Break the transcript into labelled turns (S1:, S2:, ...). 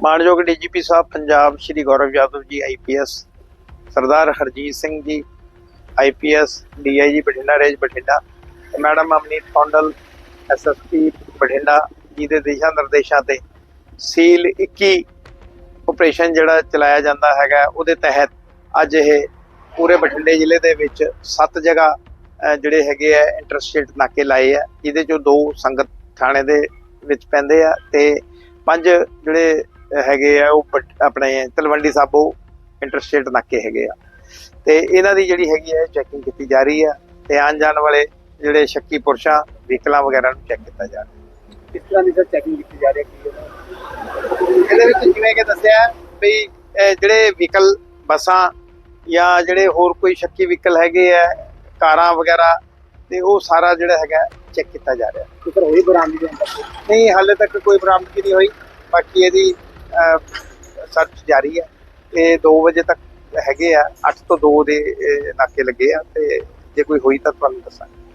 S1: ਮਾਨਯੋਗ ਡੀਜੀਪੀ ਸਾਹਿਬ, Punjab Shri Gaurav Yadav ji IPS Sardar Harjit Singh ji IPS DIG Bathinda, range Bathinda ਤੇ madam Amneet Kondal SSP Bathinda ji ਦੇ ਦਿਸ਼ਾ ਨਿਰਦੇਸ਼ਾਂ ਤੇ ਸੀਲ 21 ਆਪਰੇਸ਼ਨ ਜਿਹੜਾ ਚਲਾਇਆ ਜਾਂਦਾ ਹੈਗਾ, ਉਹਦੇ ਤਹਿਤ ਅੱਜ ਇਹ ਪੂਰੇ ਬਠਿੰਡੇ ਜ਼ਿਲ੍ਹੇ ਦੇ ਵਿੱਚ ਸੱਤ ਜਗ੍ਹਾ ਜਿਹੜੇ ਹੈਗੇ ਆ, ਇੰਟਰਸਟੇਟ ਨਾਕੇ ਲਾਏ ਆ, ਜਿਹਦੇ ਚੋਂ ਦੋ ਸੰਗਤ ਥਾਣੇ ਦੇ ਵਿੱਚ ਪੈਂਦੇ ਆ ਤੇ ਪੰਜ ਜਿਹੜੇ ਹੈਗੇ ਆ ਉਹ ਆਪਣੇ ਤਲਵੰਡੀ ਸਾਬੋ ਇੰਟਰਸਟੇਟ ਨਾਕੇ ਹੈਗੇ ਆ। ਤੇ ਇਹਨਾਂ ਦੀ ਜਿਹੜੀ ਹੈਗੀ ਹੈ ਚੈਕਿੰਗ ਕੀਤੀ ਜਾ ਰਹੀ ਆ। ਤੇ ਆਉਣ ਜਾਣ ਵਾਲੇ ਜਿਹੜੇ ਸ਼ੱਕੀ ਪੁਰਸ਼ਾਂ ਵਹੀਕਲਾਂ ਵਗੈਰਾ ਨੂੰ ਚੈੱਕ ਕੀਤਾ ਜਾ ਰਿਹਾ।
S2: ਕਿਸ ਤਰ੍ਹਾਂ ਦੀ ਸਰ ਚੈਕਿੰਗ ਕੀਤੀ ਜਾ ਰਹੀ ਹੈ? ਕੀ ਹੈ?
S1: ਇਹਦੇ ਵਿੱਚ ਜਿਵੇਂ ਕਿ ਦੱਸਿਆ ਵੀ ਇਹ ਜਿਹੜੇ ਵਹੀਕਲ ਬੱਸਾਂ ਜਾਂ ਜਿਹੜੇ ਹੋਰ ਕੋਈ ਸ਼ੱਕੀ ਵਹੀਕਲ ਹੈਗੇ ਆ ਕਾਰਾਂ ਵਗੈਰਾ ਤੇ ਉਹ ਸਾਰਾ ਜਿਹੜਾ ਹੈਗਾ ਚੈੱਕ ਕੀਤਾ ਜਾ ਰਿਹਾ।
S2: ਸਰ ਹੋਈ
S1: ਨਹੀਂ ਹਾਲੇ ਤੱਕ ਕੋਈ ਬਰਾਮਦਗੀ ਨਹੀਂ ਹੋਈ। ਬਾਕੀ ਇਹਦੀ ਸਰਚ ਜਾਰੀ ਹੈ ਇਹ 2 ਵਜੇ ਤੱਕ ਹੈਗੇ ਆ 8 ਤੋਂ 2 ਦੇ ਨਾਕੇ ਲੱਗੇ ਆ ਤੇ ਜੇ ਕੋਈ ਹੋਈ ਤਾਂ ਤੁਹਾਨੂੰ ਦੱਸਾਂਗੇ।